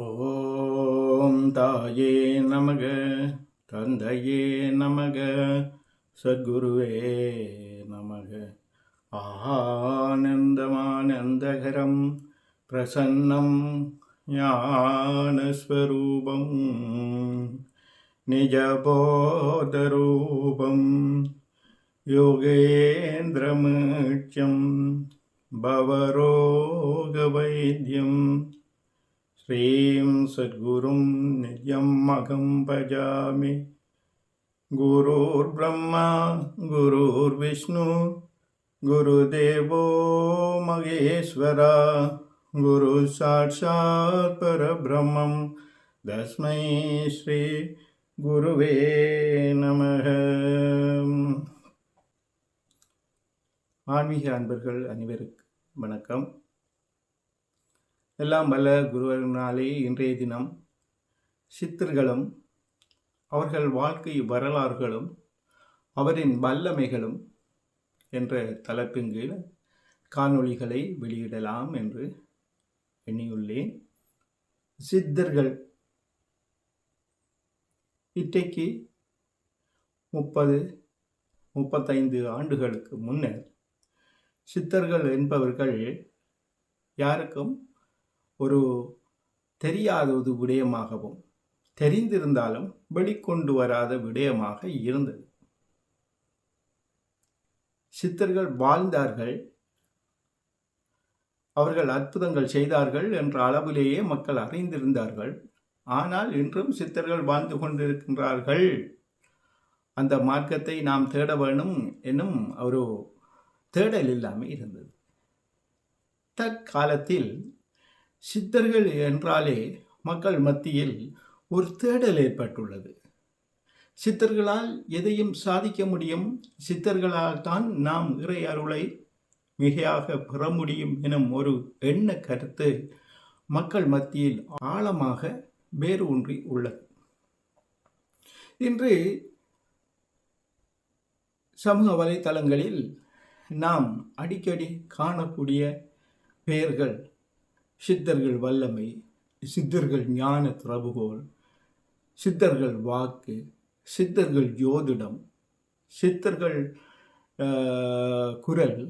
ॐ ताये नमग तन्दये नमग सद्गुरुवे नमग आनन्दमानन्दहरं प्रसन्नं ज्ञानस्वरूपं निजबोधरूपं योगेन्द्रमुच्यं भवरोगवैद्यम् श्रीं सद्गुरुं नित्यमहं भजामि गुरुर्ब्रह्मा गुरुर्विष्णु गुरुदेवो महेश्वरा गुरुसाक्षात् परब्रह्मं तस्मै श्री குருவே நமக ஆன்மீக அன்பர்கள் அனைவருக்கு வணக்கம் எல்லாம் வல்ல குருவனாலே இன்றைய தினம் சித்தர்களும் அவர்கள் வாழ்க்கை வரலாறுகளும் அவரின் வல்லமைகளும் என்ற தலைப்பின் கீழ் காணொளிகளை வெளியிடலாம் என்று எண்ணியுள்ளேன். சித்தர்கள் இன்றைக்கு முப்பது முப்பத்தைந்து ஆண்டுகளுக்கு முன்னர் சித்தர்கள் என்பவர்கள் யாருக்கும் ஒரு தெரியாத ஒரு விடயமாகவும் தெரிந்திருந்தாலும் வெளிக்கொண்டு வராத விடயமாக இருந்தது. சித்தர்கள் வாழ்ந்தார்கள். அவர்கள் அற்புதங்கள் செய்தார்கள் என்ற அளவிலேயே மக்கள் அறிந்திருந்தார்கள். ஆனால் இன்றும் சித்தர்கள் வாழ்ந்து கொண்டிருக்கின்றார்கள். அந்த மார்க்கத்தை நாம் தேட வேணும் என்னும் ஒரு தேடல் இல்லாமல் இருந்தது. தற்காலத்தில் சித்தர்கள் என்றாலே மக்கள் மத்தியில் ஒரு தேடல் ஏற்பட்டுள்ளது. சித்தர்களால் எதையும் சாதிக்க முடியும். சித்தர்களால் தான் நாம் இறை அருளை மிகையாக பெற முடியும் எனும் ஒரு எண்ண கருத்து மக்கள் மத்தியில் ஆழமாக வேறு ஒன்றி உள்ளது. இன்று சமூக வலைத்தளங்களில் நாம் அடிக்கடி காணக்கூடிய பெயர்கள் சித்தர்கள் வல்லமை சித்தர்கள் ஞான திறவுகோல் சித்தர்கள் வாக்கு சித்தர்கள் ஜோதிடம் சித்தர்கள் குரல்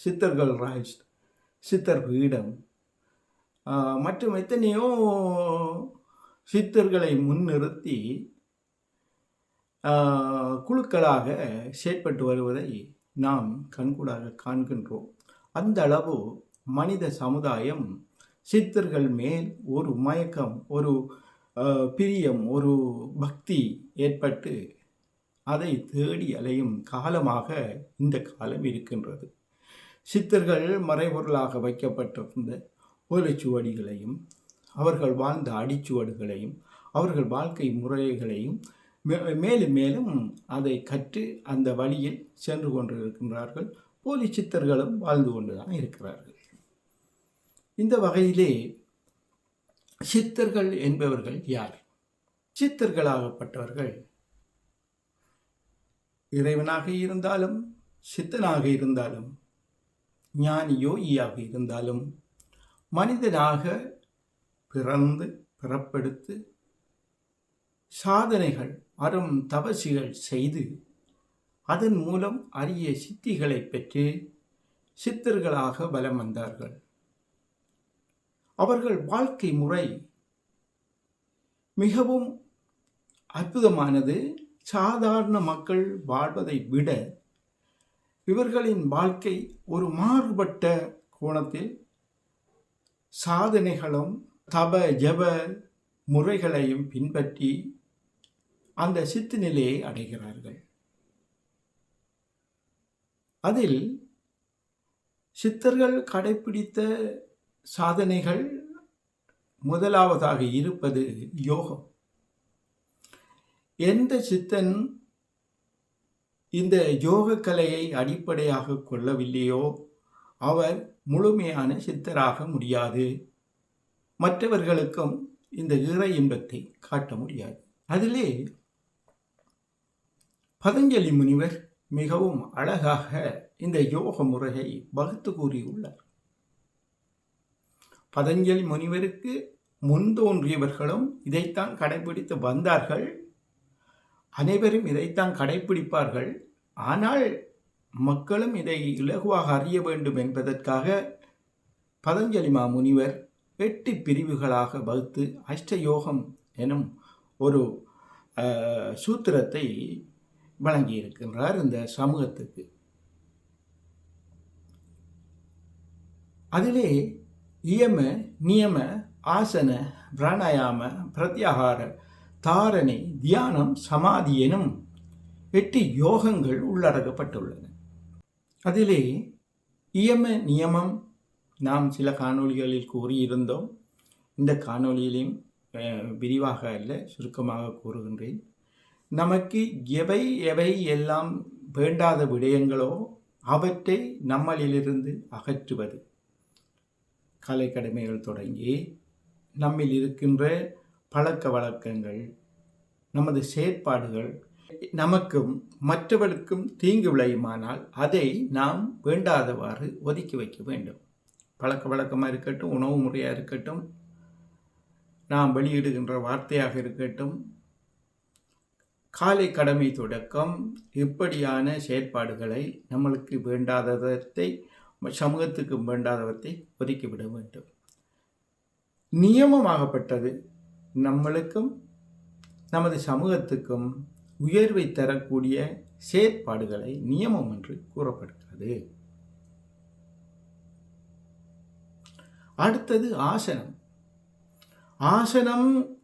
சித்தர்கள் ராஜ் சித்தர் பீடம் மற்றும் எத்தனையோ சித்தர்களை முன்னிறுத்தி குழுக்களாக செயற்பட்டு வருவதை நாம் கண்கூடாக காண்கின்றோம். அந்த அளவு மனித சமுதாயம் சித்தர்கள் மேல் ஒரு மயக்கம் ஒரு பிரியம் ஒரு பக்தி ஏற்பட்டு அதை தேடி அலையும் காலமாக இந்த காலம் இருக்கின்றது. சித்தர்கள் மறைபொருளாக வைக்கப்பட்டிருந்த ஓலைச்சுவடிகளையும் அவர்கள் வாழ்ந்த அடிச்சுவடுகளையும் அவர்கள் வாழ்க்கை முறைகளையும் மேலும் மேலும் அதை கற்று அந்த வழியில் சென்று கொண்டிருக்கின்றார்கள். போலி சித்தர்களும் வாழ்ந்து கொண்டுதான் இருக்கிறார்கள். இந்த வகையிலே சித்தர்கள் என்பவர்கள் யார்? சித்தர்களாகப்பட்டவர்கள். இறைவனாக இருந்தாலும் சித்தனாக இருந்தாலும் ஞானி யோகியாக இருந்தாலும் மனிதனாக பிறந்து பிறப்படுத்து சாதனைகள் அரும் தபசிகள் செய்து அதன் மூலம் அரிய சித்திகளை பெற்று சித்தர்களாக பலம் வந்தார்கள். அவர்கள் வாழ்க்கை முறை மிகவும் அற்புதமானது. சாதாரண மக்கள் வாழ்வதை விட இவர்களின் வாழ்க்கை ஒரு மாறுபட்ட கோணத்தில் சாதனைகளும் தப ஜப முறைகளையும் பின்பற்றி அந்த சித்து நிலையை அடைகிறார்கள். அதில் சித்தர்கள் கடைபிடித்த சாதனைகள் முதலாவதாக இருப்பது யோகம். எந்த சித்தன் இந்த யோக கலையை அடிப்படையாக கொள்ளவில்லையோ அவர் முழுமையான சித்தராக முடியாது. மற்றவர்களுக்கும் இந்த இறை இன்பத்தை காட்ட முடியாது. அதிலே பதஞ்சலி முனிவர் மிகவும் அழகாக இந்த யோக முறையை வகுத்து கூறியுள்ளார். பதஞ்சலி முனிவருக்கு முன் தோன்றியவர்களும் இதைத்தான் கடைபிடித்து வந்தார்கள். அனைவரும் இதைத்தான் கடைபிடிப்பார்கள். ஆனால் மக்களும் இதை இலகுவாக அறிய வேண்டும் என்பதற்காக பதஞ்சலி மாமுனிவர் எட்டு பிரிவுகளாக வகுத்து அஷ்டயோகம் எனும் ஒரு சூத்திரத்தை வழங்கியிருக்கின்றார் இந்த சமூகத்துக்கு. அதிலே இயம நியம ஆசன பிராணாயாம பிரத்யாகார தாரணை தியானம் சமாதி எனும் எட்டு யோகங்கள் உள்ளடக்கப்பட்டுள்ளன. அதிலே இயம நியமம் நாம் சில காணொளிகளில் கூறியிருந்தோம். இந்த காணொளியிலையும் விரிவாக அல்ல சுருக்கமாக கூறுகின்றேன். நமக்கு எவை எவை எல்லாம் வேண்டாத விடயங்களோ அவற்றை நம்மளிலிருந்து அகற்றுவது. கலை கடமைகள் தொடங்கி நம்மில் இருக்கின்ற பழக்க வழக்கங்கள் நமது செயற்பாடுகள் நமக்கும் மற்றவர்களுக்கும் தீங்கு விளையுமானால் அதை நாம் வேண்டாதவாறு ஒதுக்கி வைக்க வேண்டும். பழக்க வழக்கமாக இருக்கட்டும் உணவு முறையாக இருக்கட்டும் நாம் வெளியிடுகின்ற வார்த்தையாக இருக்கட்டும் காலை கடமை தொடக்கம் இப்படியான செயற்பாடுகளை நம்மளுக்கு வேண்டாததை சமூகத்துக்கு வேண்டாதவற்றை ஒதுக்கிவிட வேண்டும். நியமமாகப்பட்டது நம்மளுக்கும் நமது சமூகத்துக்கும் உயர்வை தரக்கூடிய செயற்பாடுகளை நியமம் என்று கூறப்படுகிறது. அடுத்தது ஆசனம். ஆசனம்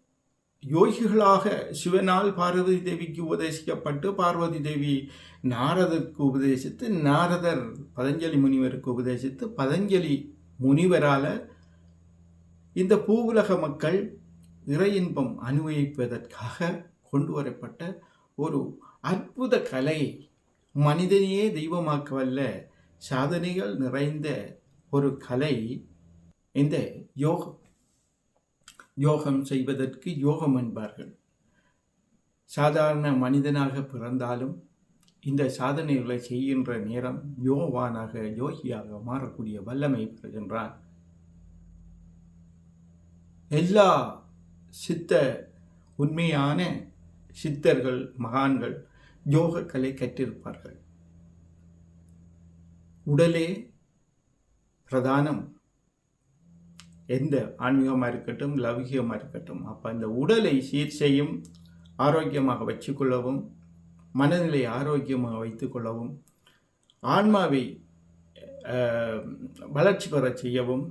யோகிகளாக சிவனால் பார்வதி தேவிக்கு உபதேசிக்கப்பட்டு பார்வதி தேவி நாரதருக்கு உபதேசித்து நாரதர் பதஞ்சலி முனிவருக்கு உபதேசித்து பதஞ்சலி முனிவரால் இந்த பூவுலக மக்கள் இறை இன்பம் அனுபவிப்பதற்காக கொண்டு வரப்பட்ட ஒரு அற்புத கலை. மனிதனையே தெய்வமாக்க வல்ல சாதனைகள் நிறைந்த ஒரு கலை. இந்த யோகம் யோகம் செய்வதற்கு யோகம் என்பார்கள். சாதாரண மனிதனாக பிறந்தாலும் இந்த சாதனைகளை செய்கின்ற நேரம் யோவானாக யோகியாக மாறக்கூடிய வல்லமை பெறுகின்றான். எல்லா சித்த உண்மையான சித்தர்கள் மகான்கள் யோக கலை கற்றிருப்பார்கள். உடலே பிரதானம் எந்த ஆன்மீகமாக இருக்கட்டும் லௌகிகமாக இருக்கட்டும் அப்போ இந்த உடலை சீர் செய்யும் ஆரோக்கியமாக வச்சுக்கொள்ளவும் மனநிலை ஆரோக்கியமாக வைத்துக்கொள்ளவும் ஆன்மாவை வளர்ச்சி பெற செய்யவும்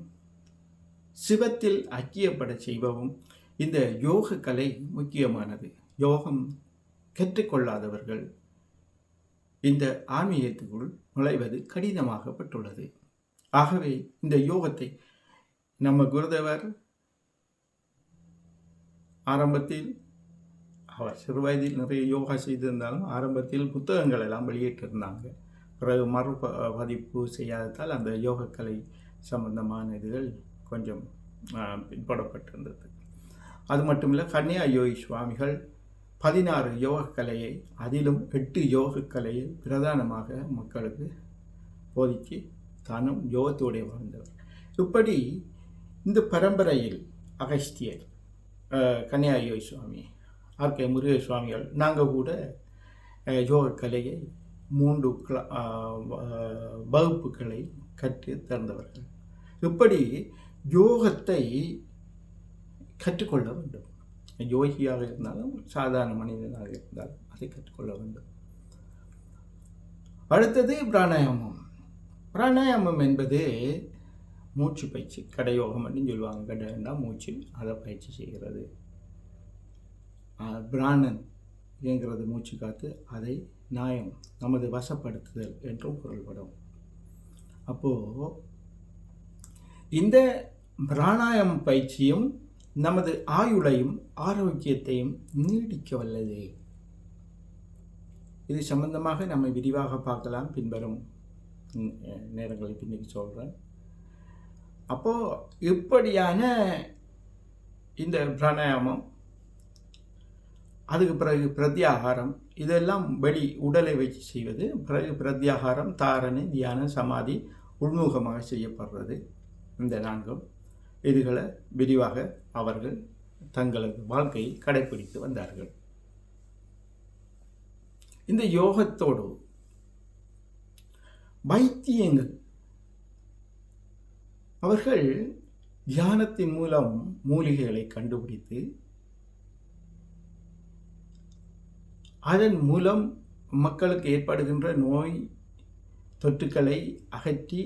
சிவத்தில் ஐக்கியப்பட செய்வவும் இந்த யோக கலை முக்கியமானது. யோகம் கற்றுக்கொள்ளாதவர்கள் இந்த ஆன்மீகத்துக்குள் நுழைவது கடினமாகப்பட்டுள்ளது. ஆகவே இந்த யோகத்தை நம்ம குருதேவர் ஆரம்பத்தில் அவர் சிறுவயதில் நிறைய யோகா செய்திருந்தாலும் ஆரம்பத்தில் புத்தகங்கள் எல்லாம் வெளியிட்டிருந்தாங்க. பிறகு மறு பதிப்பு செய்யாததால் அந்த யோகக்கலை சம்பந்தமான இதுகள் கொஞ்சம் பின்படப்பட்டிருந்தது அது மட்டுமில்லை கன்னியா யோகி சுவாமிகள் பதினாறு யோகக்கலையை அதிலும் எட்டு யோகக்கலையை பிரதானமாக மக்களுக்கு போதித்து தானும் யோகத்தோடைய வாழ்ந்தவர். இப்படி இந்த பரம்பரையில் அகஸ்தியர் அஹ், சுவாமி ஆர். கே. முருகே சுவாமிகள் நாங்கள் கூட யோகக்கலையை மூன்று வகுப்புகளை கற்று தந்தவர்கள். இப்படி யோகத்தை கற்றுக்கொள்ள வேண்டும். யோகியாக இருந்தாலும் சாதாரண மனிதனாக இருந்தாலும் அதை கற்றுக்கொள்ள வேண்டும். அடுத்தது பிராணாயாமம். பிராணாயாமம் என்பது மூச்சு பயிற்சி கடையோகம் அப்படின்னு சொல்லுவாங்க. கடைன்னா மூச்சு அதை பயிற்சி செய்கிறது. பிராணன் இயங்கிறது மூச்சு காத்து அதை நியாயம் நமது வசப்படுத்துதல் என்றும் பொருள்படும். அப்போது இந்த பிராணாயம் பயிற்சியும் நமது ஆயுளையும் ஆரோக்கியத்தையும் நீடிக்க வல்லது. இது சம்பந்தமாக நம்ம விரிவாக பார்க்கலாம். பின்வரும் நேரங்களை பின்னுக்கு சொல்கிறேன் அப்போது இப்படியான இந்த பிராணாயாமம் அதுக்கு பிறகு பிரத்யாகாரம் இதெல்லாம் வெளி உடலை வச்சு செய்வது பிறகு பிரத்யாகாரம் தாரணை தியானம் சமாதி உள்முகமாக செய்யப்படுறது. இந்த நான்கும் இதுகளை விரிவாக அவர்கள் தங்களது வாழ்க்கையை கடைபிடித்து வந்தார்கள். இந்த யோகத்தோடு வைத்தியங்கள் அவர்கள் தியானத்தின் மூலம் மூலிகைகளை கண்டுபிடித்து அதன் மூலம் மக்களுக்கு ஏற்படுகின்ற நோய் தொற்றுக்களை அகற்றி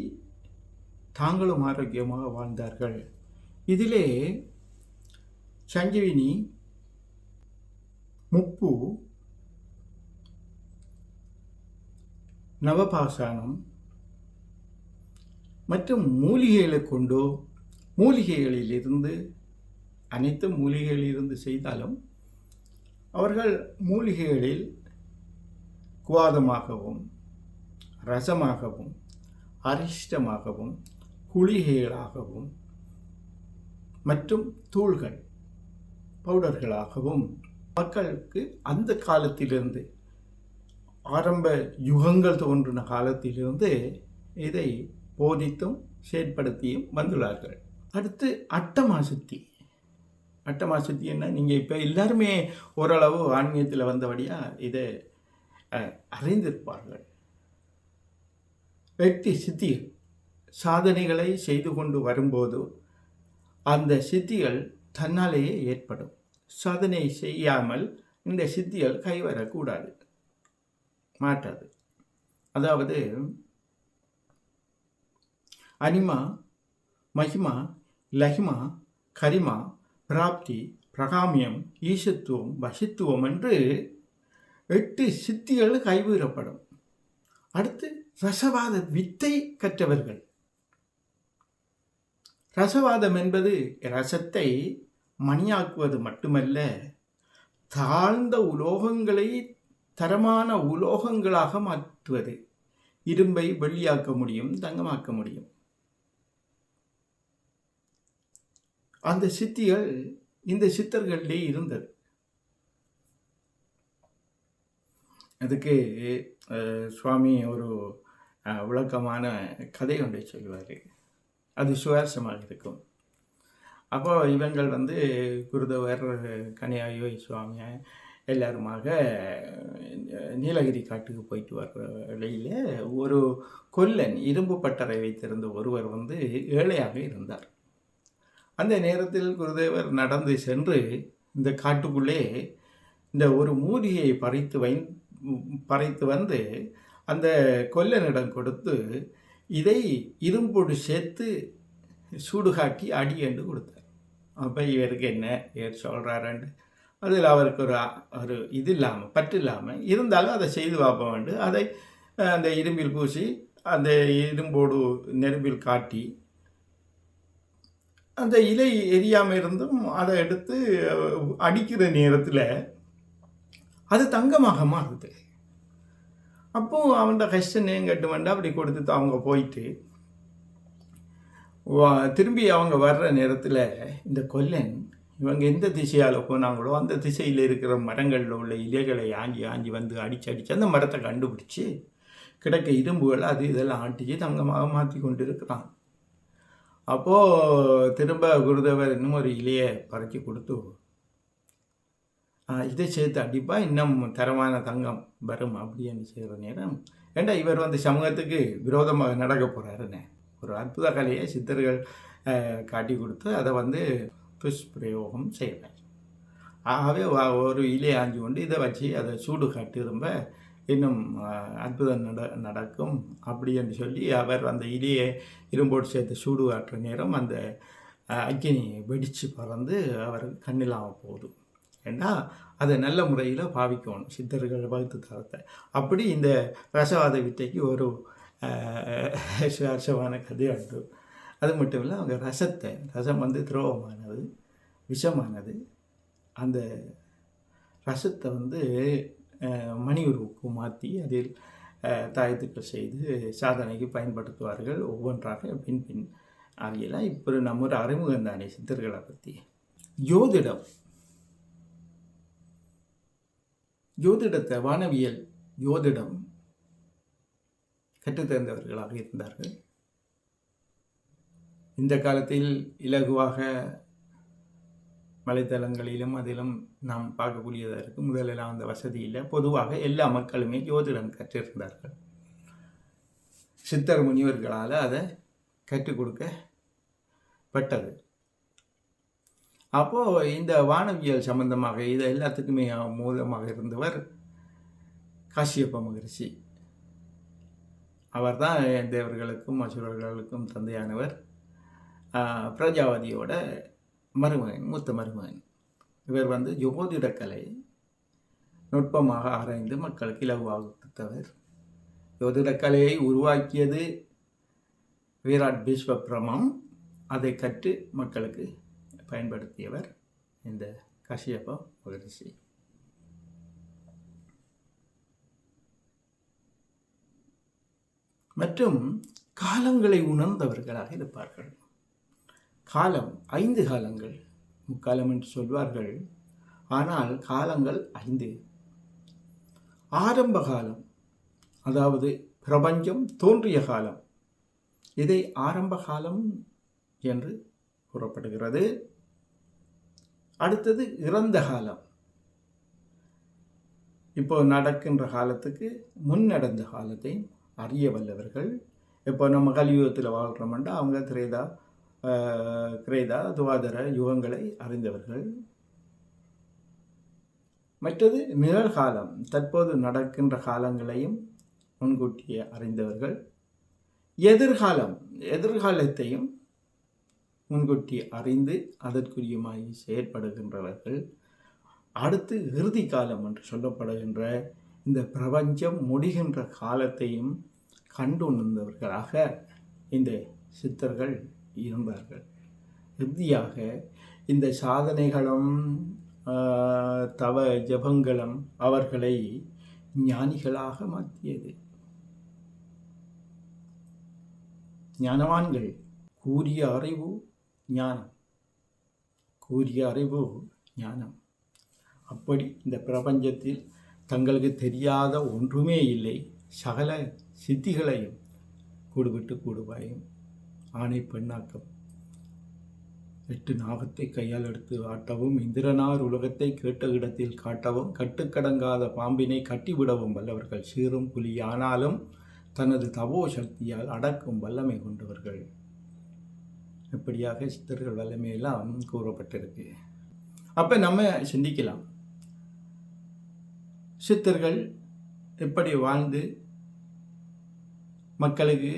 தாங்களும் ஆரோக்கியமாக வாழ்ந்தார்கள். இதிலே சஞ்சீவினி முப்பு நவபாசானம் மற்றும் மூலிகைகளை கொண்டோ மூலிகைகளிலிருந்து அனைத்து மூலிகைகளிலிருந்து செய்தாலும் அவர்கள் மூலிகைகளில் குவாதமாகவும் ரசமாகவும் அரிஷ்டமாகவும் குளிகைகளாகவும் மற்றும் தூள்கள் பவுடர்களாகவும் மக்களுக்கு அந்த காலத்திலிருந்து ஆரம்ப யுகங்கள் தோன்றின காலத்திலிருந்து இதை போதித்தும் செயற்படுத்தியும் வந்துள்ளார்கள். அடுத்து அட்டமா சுத்தி அட்டமா சுத்தி என்ன? நீங்கள் இப்போ எல்லாருமே ஓரளவு ஆன்மீகத்தில் வந்தபடியாக இதை அறிந்திருப்பார்கள். வெற்றி சித்திகள் சாதனைகளை செய்து கொண்டு வரும்போது அந்த சித்திகள் தன்னாலேயே ஏற்படும். சாதனை செய்யாமல் இந்த சித்திகள் கைவரக்கூடாது. மாட்டாது அதாவது அனிமா மகிமா லஹிமா கரிமா பிராப்தி பிரகாமியம் ஈசத்துவம் வசித்துவம் என்று எட்டு சித்திகள் கைவிடப்படும். அடுத்து ரசவாத வித்தை கற்றவர்கள். ரசவாதம் என்பது ரசத்தை மணியாக்குவது மட்டுமல்ல தாழ்ந்த உலோகங்களை தரமான உலோகங்களாக மாற்றுவது. இரும்பை வெள்ளியாக்க முடியும் தங்கமாக்க முடியும். அந்த சித்திகள் இந்த சித்தர்களிலே இருந்தது. அதுக்கு சுவாமி ஒரு விளக்கமான கதை ஒன்றை சொல்லுவார். அது சுவாரஸ்யமாக இருக்கும். அப்போ இவங்கள் வந்து குருதவர் கனியாயோ சுவாமி எல்லாருமாக நீலகிரி காட்டுக்கு போயிட்டு வர்ற வழியில் ஒரு கொல்லன் இரும்பு பட்டறை வைத்திருந்த ஒருவர் வந்து ஏழையாக இருந்தார். அந்த நேரத்தில் குருதேவர் நடந்து சென்று இந்த காட்டுக்குள்ளே இந்த ஒரு மூலிகையை பறித்து வை பறித்து வந்து அந்த கொல்லனிடம் கொடுத்து இதை இரும்போடு சேர்த்து சூடுகாட்டி அடி என்று கொடுத்தார். அப்போ இவருக்கு என்ன இவர் சொல்கிறாரண்டு அதில் அவருக்கு ஒரு ஒரு இது இல்லாமல் பற்று இல்லாமல் இருந்தாலும் அதை செய்து பார்ப்ப வேண்டும் அதை அந்த இரும்பில் பூசி அந்த இரும்போடு நெரும்பில் காட்டி அந்த இலை எரியாமல் இருந்தும் அதை எடுத்து அடிக்கிற நேரத்தில் அது தங்கமாக மாறுது. அப்போது அவன்கிட்ட கஷ்டம் ஏன் கட்டு வேண்டாம் அப்படி கொடுத்துட்டு அவங்க போயிட்டு திரும்பி அவங்க வர்ற நேரத்தில் இந்த கொல்லன் இவங்க எந்த திசையால் போனாங்களோ அந்த திசையில் இருக்கிற மரங்களில் உள்ள இலைகளை ஆஞ்சி ஆஞ்சி வந்து அடித்து அடித்து அந்த மரத்தை கண்டுபிடிச்சி கிடக்க இரும்புகள் அது இதெல்லாம் ஆட்டிச்சு தங்கமாக மாற்றி கொண்டு இருக்கிறான் அப்போது திரும்ப குருதேவர் இன்னும் ஒரு இலையை பறக்கி கொடுத்து இதை சேர்த்து அடிப்பா இன்னும் தரமான தங்கம் வரும் அப்படின்னு செய்கிற நேரம் ஏண்டா இவர் வந்து சமூகத்துக்கு விரோதமாக நடக்க போகிறாருன்னு ஒரு அற்புத கலையை சித்தர்கள் காட்டி கொடுத்து அதை வந்து துஷ்பிரயோகம் செய்கிறார் ஆகவே ஒரு இலையை ஆஞ்சு கொண்டு இதை வச்சு அதை சூடு காட்டி ரொம்ப இன்னும் அற்புதம் நட நடக்கும். அப்படி என்று சொல்லி அவர் அந்த இலையை இரும்போடு சேர்த்து சூடு காட்டுற நேரம் அந்த அக்னி அக்கினி வெடித்து பறந்து அவர் கண்ணில்லாமல் போகுது. ஏன்னா அதை நல்ல முறையில் பாவிக்கணும் சித்தர்கள் வகுத்து தரத்தை. அப்படி இந்த ரசவாத வித்தைக்கு ஒரு சுவாரஸ்யமான கதை உண்டு. அது மட்டும் இல்லை அவங்க ரசத்தை ரசம் வந்து துரோகமானது விஷமானது. அந்த ரசத்தை வந்து மணி உருவுக்கு மாற்றி அதில் தாயத்துக்கள் செய்து சாதனைக்கு பயன்படுத்துவார்கள் ஒவ்வொன்றாக பின் பின். ஆகியெல்லாம் இப்போ நம்ம ஒரு அறிமுகம் தானே சித்தர்களை பற்றி யோதிடம் ஜோதிடத்தை வானவியல் யோதிடம் கற்றுத்தேர்ந்தவர்களாக இருந்தார்கள். இந்த காலத்தில் இலகுவாக வலைத்தளங்களிலும் அதிலும் நாம் பார்க்கக்கூடியதாக இருக்குது முதலெல்லாம் அந்த வசதி இல்லை. பொதுவாக எல்லா மக்களுமே ஜோதிடம் கற்றிருந்தார்கள். சித்தர் முனிவர்களால் அதை கற்றுக் கொடுக்கப்பட்டது. அப்போது இந்த வானவியல் சம்பந்தமாக இது எல்லாத்துக்குமே மூலமாக இருந்தவர் காசியப்ப மகரிஷி. அவர் தான் தேவர்களுக்கும் அசுரர்களுக்கும் தந்தையானவர். பிரஜாவதியோட மருமகன் மூத்த மருமகன். இவர் வந்து ஜோதிடக்கலை நுட்பமாக ஆராய்ந்து மக்களுக்கு இலகுவாக கொடுத்தவர் ஜோதிடக்கலையை உருவாக்கியது விராட் பீஸ்வபிரமம் அதை கற்று மக்களுக்கு பயன்படுத்தியவர் இந்த கஷியப்ப மகரிஷி மற்றும் காலங்களை உணர்ந்தவர்களாக இருப்பார்கள். காலம் ஐந்து காலங்கள் முக்காலம் என்று சொல்வார்கள். ஆனால் காலங்கள் ஐந்து. ஆரம்ப காலம் அதாவது பிரபஞ்சம் தோன்றிய காலம். இதை ஆரம்ப காலம் என்று கூறப்படுகிறது. அடுத்தது இறந்த காலம். இப்போ நடக்கின்ற காலத்துக்கு முன் நடந்த காலத்தை அறிய வல்லவர்கள். இப்போ நம்ம கலியுகத்தில் வாழ்கிறோம்னா அவங்க திரேதா கிரேதா துவாதர யுகங்களை அறிந்தவர்கள். மற்றது நிகழ்காலம் தற்போது நடக்கின்ற காலங்களையும் முன்கூட்டியே அறிந்தவர்கள். எதிர்காலம் எதிர்காலத்தையும் முன்கூட்டி அறிந்து அதற்குரியமாய் செயற்படுகின்றவர்கள். அடுத்து இறுதி காலம் என்று சொல்லப்படுகின்ற இந்த பிரபஞ்சம் முடிகின்ற காலத்தையும் கண்டுணர்ந்தவர்களாக இந்த சித்தர்கள் இருந்தார்கள் இறுதியாக இந்த சாதனைகளும் தவ ஜபங்களும் அவர்களை ஞானிகளாக மாற்றியது. ஞானவான்கள் கூறிய அறிவு ஞானம். கூறிய அறிவு ஞானம். அப்படி இந்த பிரபஞ்சத்தில் தங்களுக்கு தெரியாத ஒன்றுமே இல்லை. சகல சித்திகளையும் கூடுவிட்டு கூடுவாயும். ஆணை பெண்ணாக்கம். எட்டு நாகத்தை கையால் எடுத்து ஆட்டவும் இந்திரனார் உலகத்தை கேட்ட இடத்தில் காட்டவும் கட்டுக்கடங்காத பாம்பினை கட்டிவிடவும் வல்லவர்கள். சீரும் புலி ஆனாலும் தனது தவோ சக்தியால் அடக்கும் வல்லமை கொண்டவர்கள். இப்படியாக சித்தர்கள் வல்லமையெல்லாம் கூறப்பட்டிருக்கு. அப்போ நம்ம சிந்திக்கலாம். சித்தர்கள் எப்படி வாழ்ந்து மக்களுக்கு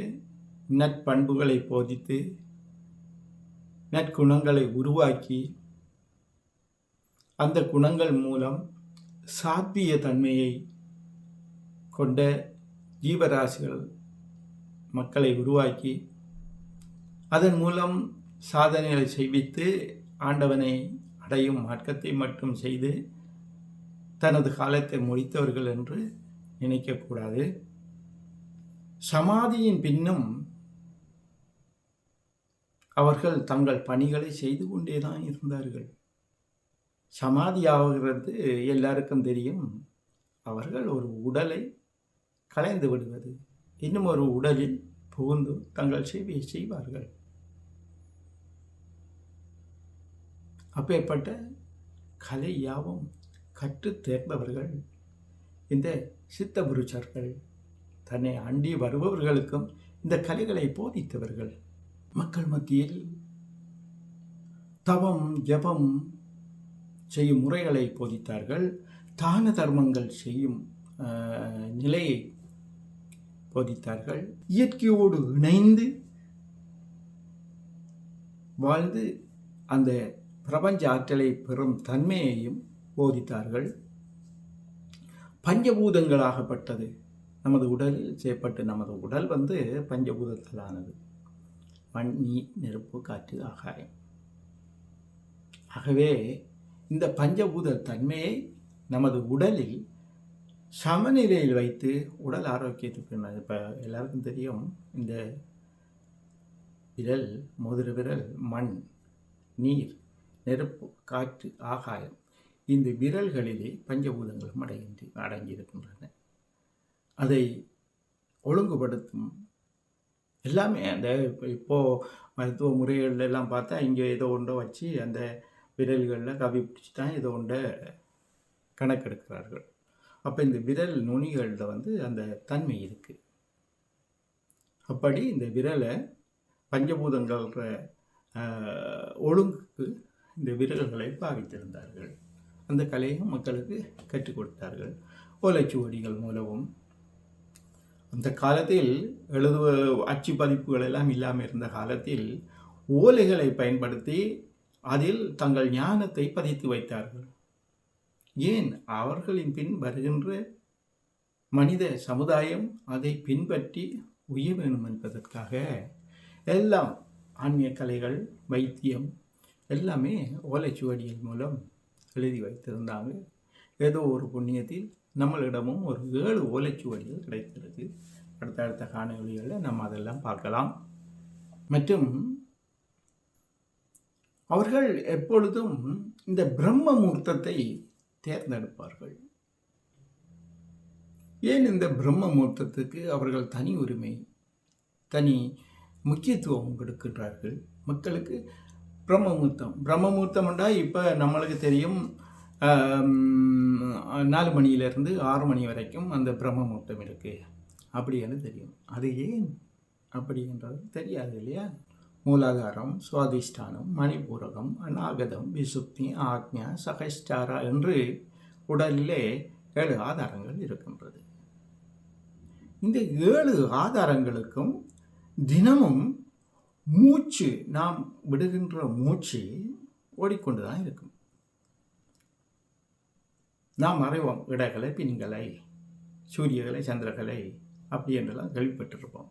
நற்பண்புகளை போதித்து நற்குணங்களை உருவாக்கி அந்த குணங்கள் மூலம் சாத்திய தன்மையை கொண்ட ஜீவராசிகள் மக்களை உருவாக்கி அதன் மூலம் சாதனைகளை செய்வித்து ஆண்டவனை அடையும் மார்க்கத்தை மட்டும் செய்து தனது காலத்தை முடித்தவர்கள் என்று நினைக்கக்கூடாது. சமாதியின் பின்னும் அவர்கள் தங்கள் பணிகளை செய்து கொண்டே தான் இருந்தார்கள். சமாதி ஆகிறது எல்லாருக்கும் தெரியும். அவர்கள் ஒரு உடலை கலைந்து விடுவது இன்னும் ஒரு உடலில் புகுந்து தங்கள் சேவையை செய்வார்கள். அப்பேற்பட்ட கலை யாவும் கற்று தேர்ந்தவர்கள் இந்த சித்த புருஷர்கள் தன்னை அண்டி வருபவர்களுக்கும் இந்த கலைகளை போதித்தவர்கள். மக்கள் மத்தியில் தவம் ஜபம் செய்யும் முறைகளை போதித்தார்கள். தான தர்மங்கள் செய்யும் நிலையை போதித்தார்கள். இயற்கையோடு இணைந்து வாழ்ந்து அந்த பிரபஞ்ச ஆற்றலை பெறும் தன்மையையும் போதித்தார்கள். பஞ்சபூதங்களாகப்பட்டது. நமது உடலில் செய்யப்பட்டு நமது உடல் வந்து பஞ்சபூதத்தாலானது. மண் நீர் நெருப்பு காற்று ஆகாயம். ஆகவே இந்த பஞ்சபூத தன்மையை நமது உடலில் சமநிலையில் வைத்து உடல் ஆரோக்கியத்துக்கு இப்போ எல்லாருக்கும் தெரியும் இந்த விரல் மோதிர விரல் மண் நீர் நெருப்பு காற்று ஆகாயம் இந்த விரல்களிலே பஞ்சபூதங்களும் அடங்கி அடங்கியிருக்கின்றன. அதை ஒழுங்குபடுத்தும் எல்லாமே அந்த இப்போ இப்போது மருத்துவ முறைகள் எல்லாம் பார்த்தா இங்கே ஏதோ ஒன்றை வச்சு அந்த விரல்களில் கவி பிடிச்சி தான் ஏதோ ஒன்றை கணக்கெடுக்கிறார்கள். அப்போ இந்த விரல் நுனிகளில் வந்து அந்த தன்மை இருக்குது அப்படி இந்த விரலை பஞ்சபூதங்கள்ன்ற ஒழுங்குக்கு இந்த விரல்களை பாவித்திருந்தார்கள். அந்த கலையும் மக்களுக்கு கற்றுக் கொடுத்தார்கள். ஓலைச்சுவடிகள் மூலமும் அந்த காலத்தில் எழுதுவ அச்சு பதிப்புகள் எல்லாம் இல்லாமல் இருந்த காலத்தில் ஓலைகளை பயன்படுத்தி அதில் தங்கள் ஞானத்தை பதித்து வைத்தார்கள். ஏன்? அவர்களின் பின் வருகின்ற மனித சமுதாயம் அதை பின்பற்றி உய வேணும் என்பதற்காக. எல்லாம் ஆன்மீக கலைகள் வைத்தியம் எல்லாமே ஓலைச்சுவடிகள் மூலம் எழுதி வைத்திருந்தாங்க. ஏதோ ஒரு புண்ணியத்தில் நம்மளிடமும் ஒரு ஏழு ஓலைச்சுவடிகள் கிடைத்திருக்கு. அடுத்த அடுத்த காணொளிகளில் நம்ம அதெல்லாம் பார்க்கலாம். மற்றும் அவர்கள் எப்பொழுதும் இந்த பிரம்ம முகூர்த்தத்தை தேர்ந்தெடுப்பார்கள். ஏன் இந்த பிரம்ம முகூர்த்தத்துக்கு அவர்கள் தனி உரிமை தனி முக்கியத்துவம் கொடுக்கின்றார்கள்? மக்களுக்கு பிரம்ம முகூர்த்தம் பிரம்ம முகூர்த்தம்ண்டா இப்போ நம்மளுக்கு தெரியும் நாலு மணியிலிருந்து ஆறு மணி வரைக்கும் அந்த பிரம்ம முகூர்த்தம் இருக்குது அப்படின்னு தெரியும். அது ஏன் அப்படி என்றது தெரியாது இல்லையா? மூலாதாரம் சுவாதிஷ்டானம் மணிபூரகம் அநாகதம் விசுப்தி ஆக்ஞா சகஸ்டாரா என்று உடலிலே ஏழு ஆதாரங்கள் இருக்கின்றது. இந்த ஏழு ஆதாரங்களுக்கும் தினமும் மூச்சு நாம் விடுகின்ற மூச்சு ஓடிக்கொண்டு தான் இருக்கும். நாம் அறிவோம் இடகலை பின்கலை சூரியகலை சந்திரகலை அப்படி என்றெல்லாம் கேள்விப்பட்டிருப்போம்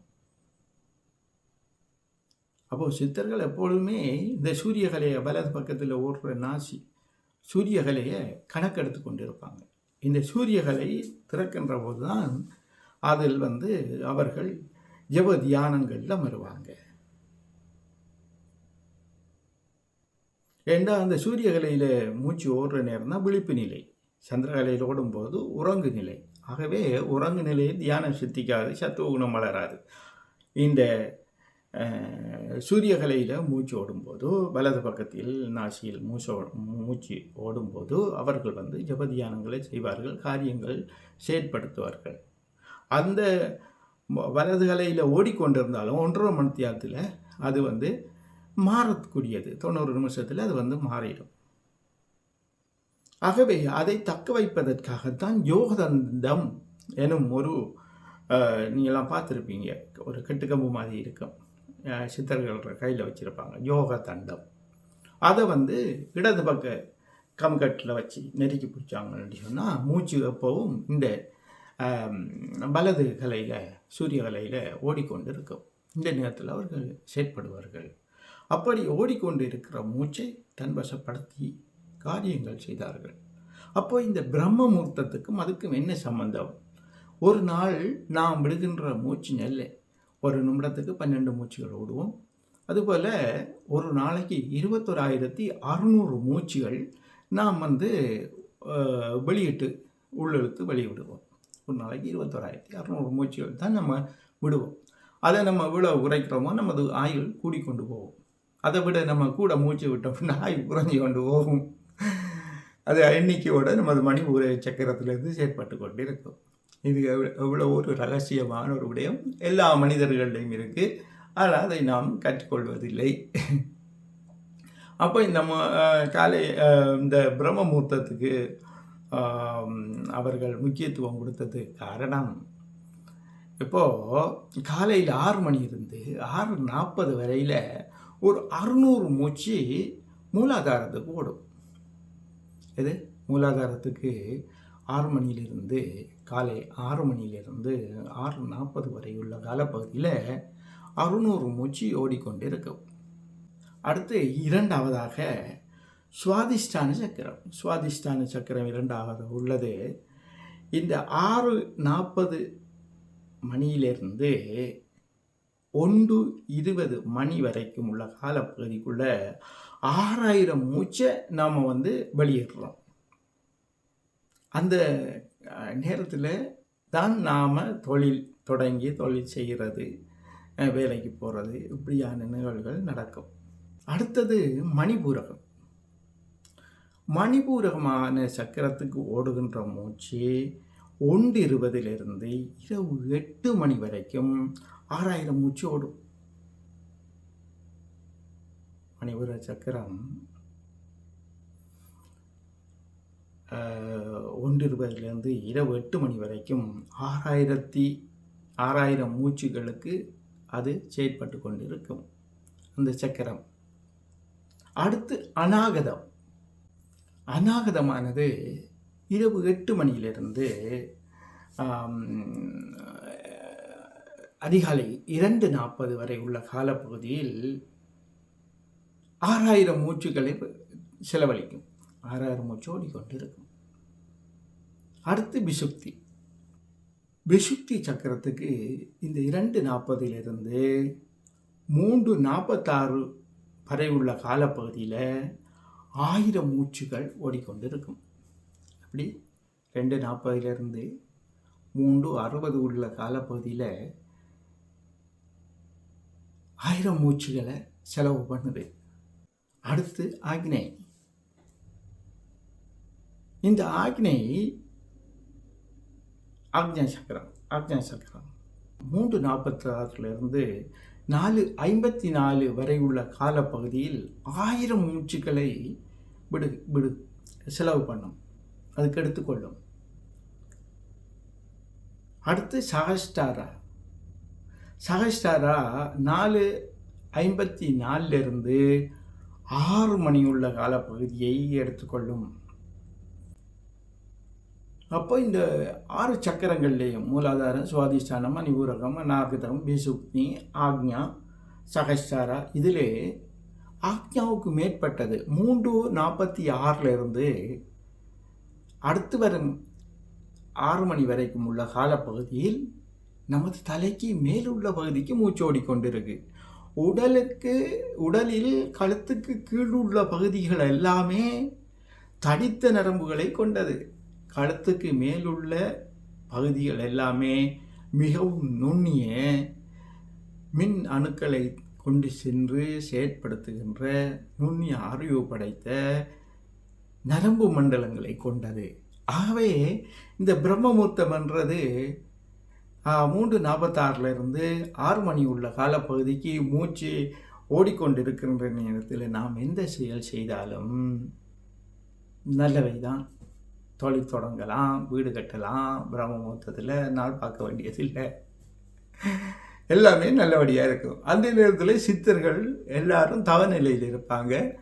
அப்போது சித்தர்கள் எப்பொழுதுமே இந்த சூரியகலையை வலது பக்கத்தில் ஓடுற நாசி சூரியகலையை கணக்கெடுத்து கொண்டு இருப்பாங்க இந்த சூரியகலை திறக்கின்ற போது தான் அதில் வந்து அவர்கள் ஜப தியானங்களில் வருவாங்க. ஏண்டா அந்த சூரியகலையில் மூச்சு ஓடுற நேரம் தான் விழிப்பு நிலை. சந்திரகலையில் ஓடும்போது உறங்கு நிலை. ஆகவே உறங்கு நிலையில் தியானம் சித்திக்காது சத்துவ குணம் வளராது. இந்த சூரியகலையில் மூச்சு ஓடும்போது வலது பக்கத்தில் நாசியில் மூச்சு மூச்சு ஓடும்போது அவர்கள் வந்து ஜபதியானங்களை செய்வார்கள் காரியங்கள் செயற்படுத்துவார்கள். அந்த வ- வலது கலையில் ஓடிக்கொண்டிருந்தாலும் ஒன்றரை மணி தியானத்தில் அது வந்து மாறக்கூடியது. தொண்ணூறு நிமிஷத்தில் அது வந்து மாறிடும். ஆகவே அதை தக்க வைப்பதற்காகத்தான் யோகதந்தம் எனும் ஒரு நீங்களாம் பார்த்துருப்பீங்க. ஒரு கெட்டுக்கம்பு மாதிரி இருக்கும். சித்தர்கள் கையில் வச்சுருப்பாங்க. யோக தண்டம் அதை வந்து இடது பக்க கம்கட்டில் வச்சு நெருக்கி பிடிச்சாங்கன்னு சொன்னால் மூச்சு எப்பவும் இந்த வலது கலையில் சூரிய கலையில் ஓடிக்கொண்டு இருக்கும். இந்த நேரத்தில் அவர்கள் செயற்படுவார்கள். அப்படி ஓடிக்கொண்டு இருக்கிற மூச்சை தன்வசப்படுத்தி காரியங்கள் செய்தார்கள். அப்போ இந்த பிரம்ம முகூர்த்தத்துக்கும் அதுக்கும் என்ன சம்பந்தம்? ஒரு நாள் நாம் விடுகின்ற மூச்சு நெல்லை. ஒரு நிமிடத்துக்கு பன்னெண்டு மூச்சுகள் விடுவோம் அதுபோல் ஒரு நாளைக்கு இருபத்தோராயிரத்தி அறுநூறு மூச்சுகள் நாம் வந்து வெளியிட்டு உள்ளெழுத்து வெளியிடுவோம். ஒரு நாளைக்கு இருபத்தோராயிரத்தி அறநூறு மூச்சுகள் தான் நம்ம விடுவோம். அதை நம்ம இவ்வளோ உரைக்கிறோமோ நமது ஆயுள் கூடிக்கொண்டு போகும். அதை விட நம்ம கூட மூச்சு விட்டோம்னா ஆயுள் குறைஞ்சி கொண்டு போகும். அது எண்ணிக்கையோடு நமது மணிபூர சக்கரத்திலிருந்து செயற்பட்டு கொண்டு இருக்கும் இது எவ்வளோ ஒரு ரகசியமான ஒரு விடயம். எல்லா மனிதர்களிடையும் இருக்குது ஆனால் அதை நாம் கற்றுக்கொள்வதில்லை. அப்போ இந்த காலை இந்த பிரம்மமூர்த்தத்துக்கு அவர்கள் முக்கியத்துவம் கொடுத்தது காரணம். இப்போது காலையில் ஆறு மணி இருந்து ஆறு நாற்பது வரையில் ஒரு அறுநூறு மூச்சு மூலாதாரத்துக்கு ஓடும். இது மூலாதாரத்துக்கு ஆறு மணியிலிருந்து காலை ஆறு மணியிலிருந்து ஆறு நாற்பது வரை உள்ள காலப்பகுதியில் அறுநூறு மூச்சு ஓடிக்கொண்டிருக்கும் அடுத்து இரண்டாவதாக சுவாதிஷ்டான சக்கரம். சுவாதிஷ்டான சக்கரம் இரண்டாவது உள்ளது. இந்த ஆறு நாற்பது மணியிலிருந்து ஒன்று இருபது மணி வரைக்கும் உள்ள காலப்பகுதிக்குள்ளே ஆறாயிரம் மூச்சை நாம் வந்து வெளியிடுறோம். அந்த நேரத்தில் தான் நாம் தொழில் தொடங்கி தொழில் செய்கிறது வேலைக்கு போகிறது இப்படியான நிகழ்வுகள் நடக்கும். அடுத்தது மணிபூரகம் மணிபூரகமான சக்கரத்துக்கு ஓடுகின்ற மூச்சு ஒன்று இருபதிலிருந்து இரவு எட்டு மணி வரைக்கும் ஆறாயிரம் மூச்சு ஓடும். மணி ஒரு சக்கரம். ஒன்று இருபதுலேருந்து இரவு எட்டு மணி வரைக்கும் ஆறாயிரத்தி ஆறாயிரம் மூச்சுகளுக்கு அது செயற்பட்டு கொண்டிருக்கும் அந்த சக்கரம். அடுத்து அநாகதம். அநாகதமானது இரவு எட்டு மணியிலிருந்து அதிகாலை இரண்டு நாற்பது வரை உள்ள காலப்பகுதியில் ஆறாயிரம் மூச்சுகளை செலவழிக்கும். ஆறாயிரம் மூச்சு ஓடிக்கொண்டு இருக்கும் அடுத்து விசுக்தி. விசுக்தி சக்கரத்துக்கு இந்த இரண்டு நாற்பதிலிருந்து மூன்று நாற்பத்தாறு வரை உள்ள காலப்பகுதியில் ஆயிரம் மூச்சுகள் ஓடிக்கொண்டிருக்கும். அப்படி ரெண்டு நாற்பதுலேருந்து மூன்று அறுபது உள்ள காலப்பகுதியில் ஆயிரம் மூச்சுகளை செலவு பண்ணுது. அடுத்து ஆக்னை இந்த ஆக்னை ஆக்ஞா சக்கரம் ஆக்ஞா சக்கரம். மூன்று நாற்பத்தி ஆறிலிருந்து நாலு ஐம்பத்தி நாலு வரை உள்ள காலப்பகுதியில் ஆயிரம் மூச்சுக்களை விடு விடு செலவு பண்ணும். அதுக்கு எடுத்துக்கொள்ளும். அடுத்து சகஸ்டாரா சகஸ்டாரா நாலு ஐம்பத்தி நாலுலேருந்து ஆறு மணி உள்ள காலப்பகுதியை எடுத்துக்கொள்ளும். அப்போ இந்த ஆறு சக்கரங்கள்லேயும் மூலாதாரம் சுவாதிஷ்டானம் மணிபூரகம் நாகதம் பிசுக்னி ஆக்ஞா சகஸ்டாரா இதிலே ஆக்ஞாவுக்கு மேற்பட்டது மூன்று நாற்பத்தி ஆறில் இருந்து அடுத்து வரும் ஆறு மணி வரைக்கும் உள்ள காலப்பகுதியில் நமது தலைக்கு மேலுள்ள பகுதிக்கு மூச்சோடி கொண்டிருக்கு உடலுக்கு உடலில் கழுத்துக்கு கீழுள்ள பகுதிகள் எல்லாமே தடித்த நரம்புகளை கொண்டது. கழுத்துக்கு மேலுள்ள பகுதிகள் எல்லாமே மிகவும் நுண்ணிய மின் அணுக்களை கொண்டு சென்று செயற்படுத்துகின்ற நுண்ணிய அறிவு படைத்த நரம்பு மண்டலங்களை கொண்டது. ஆகவே இந்த பிரம்மமூர்த்தம் என்றது மூன்று நாற்பத்தாறுல இருந்து ஆறு மணி உள்ள காலப்பகுதிக்கு மூச்சு ஓடிக்கொண்டிருக்கின்ற நேரத்தில் நாம் எந்த செயல் செய்தாலும் நல்லவை தான் தொழில் தொடங்கலாம் வீடு கட்டலாம் பிரம்ம முகூர்த்தத்தில் நாள் பார்க்க வேண்டியதில்லை. எல்லாமே நல்லபடியாக இருக்கும். அந்த நேரத்தில் சித்தர்கள் எல்லாரும் தவநிலையில் இருப்பாங்க.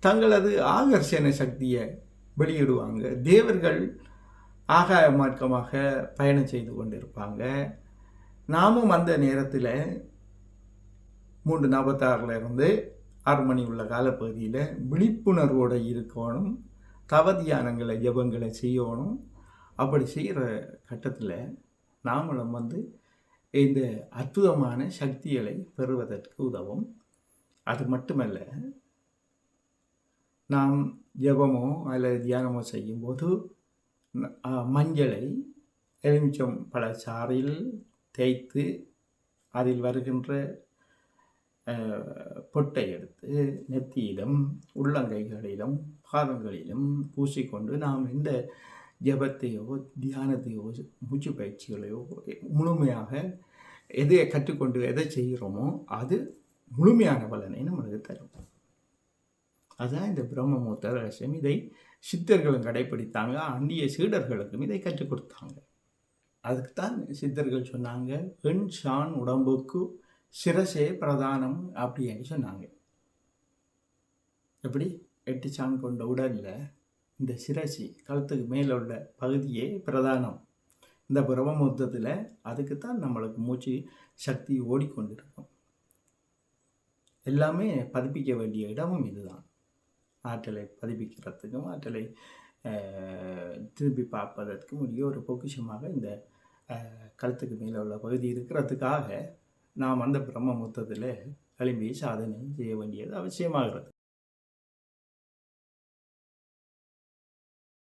தங்களது ஆகர்ஷண சக்தியை வெளியிடுவாங்க. தேவர்கள் ஆகாய மார்க்கமாக பயணம் செய்து கொண்டிருப்பாங்க. நாமும் அந்த நேரத்தில் மூன்று நாற்பத்தாறுல இருந்து ஆறு மணி உள்ள காலப்பகுதியில் விழிப்புணர்வோடு இருக்கணும். தவதியானங்களை ஜபங்களை செய்யணும். அப்படி செய்கிற கட்டத்தில் நாமளும் வந்து இந்த அற்புதமான சக்திகளை பெறுவதற்கு உதவும். அது மட்டுமல்ல நாம் ஜெபமோ அல்லது தியானமோ செய்யும்போது மஞ்சளை எலுமிச்சம் பழச்சாறில் தேய்த்து அதில் வருகின்ற பொட்டை எடுத்து நெத்தியிலும் உள்ளங்கைகளிலும் பாதங்களிலும் பூசிக்கொண்டு நாம் இந்த ஜெபத்தையோ தியானத்தையோ மூச்சு பயிற்சிகளையோ முழுமையாக எதை கற்றுக்கொண்டு எதை செய்கிறோமோ அது முழுமையான பலனை நம்மளுக்கு தரும். அதுதான் இந்த பிரம்மமூர்த்த ரகசியம். இதை சித்தர்களும் கடைப்பிடித்தாங்க அந்நிய சீடர்களுக்கும் இதை கற்றுக் கொடுத்தாங்க. அதுக்குத்தான் சித்தர்கள் சொன்னாங்க பெண் ஷான் உடம்புக்கு சிரசே பிரதானம் அப்படின்னு சொன்னாங்க. எப்படி? எட்டு சான் கொண்ட உடலில் இந்த சிரசி கழுத்துக்கு மேலே உள்ள பகுதியே பிரதானம். இந்த பிரம்மமுத்தத்தில் அதுக்கு தான் நம்மளுக்கு மூச்சு சக்தி ஓடிக்கொண்டிருக்கும். எல்லாமே பதிப்பிக்க வேண்டிய இடமும் இதுதான். ஆற்றலை பதிப்பிக்கிறதுக்கும் ஆற்றலை திரும்பி திருப்பி பார்ப்பதற்கும் உரிய ஒரு பொக்கிஷமாக இந்த கழுத்துக்கு மேலே உள்ள பகுதி இருக்கிறதுக்காக நாம் அந்த பிரம்ம முத்தத்தில் எழும்பி சாதனை செய்ய வேண்டியது அவசியமாகிறது.